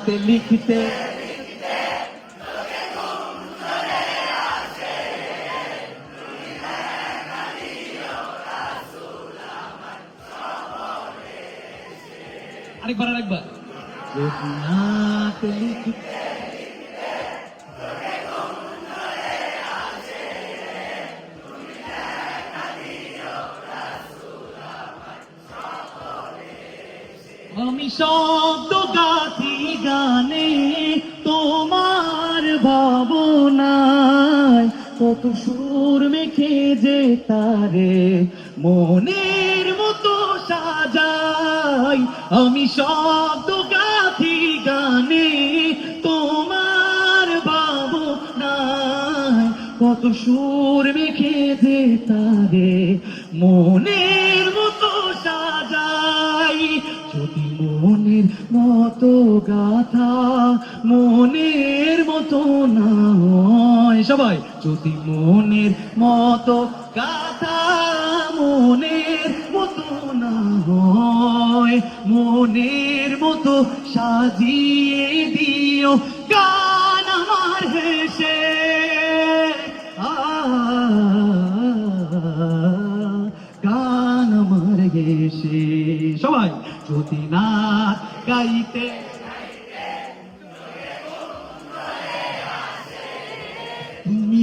নাতে লিখতে। আরেকবার আরেকবার। নাতে লিখতে আমি শব্দ কত সুর মেখে যে তারে মনের মতো সাজাই। আমি শব্দ গাথি গানে তোমার ভাবনায়। কত সুর মেখে যে তারে মনের মতো সাজাই। যদি মনের মতো গাথা, মনের মতো না সবাই যদি মনের মতো গাথা মনের মতো না হয়, মনের মতো সাজিয়ে দিও, গান আমার হেসে। গান আমার গেছে সবাই যদি না গাইতে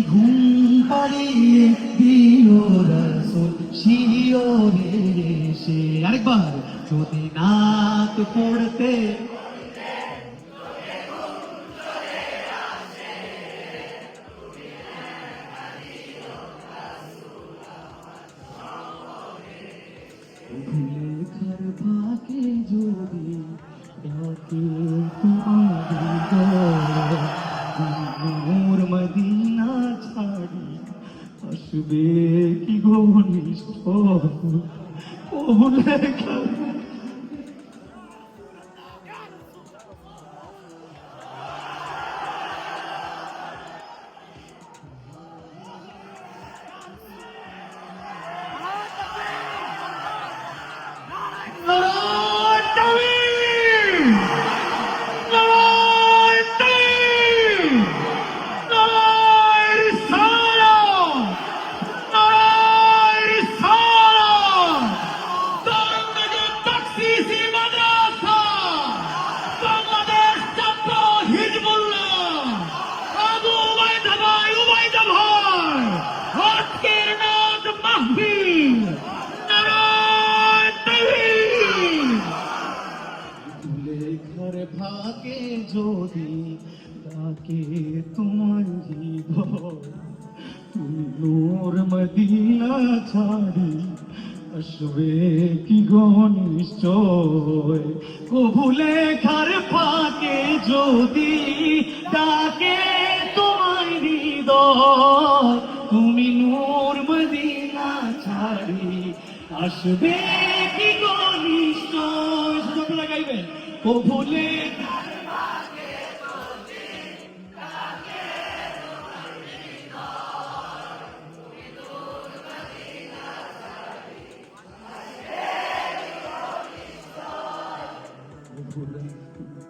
ঘুম পাড়িয়ে দিও রসুল শিওরে সে আরেকবার যদি নাত পড়তে। লেখার ফাঁকে যদি ডাকে তোমার আসবে কি ঘনিষ্ঠ ও ডাকে তোমার হৃদয় তুমি নূর মদিনা ছাড়ি আসবে কি গনিশ্চয় কবু লেখার ফাঁকে যদি ডাকে তোমার হৃদয় তুমি নূর মদিনা ছাড়ি আসবে কি গনিশ্চয় গাইবেন কবু লেখার food.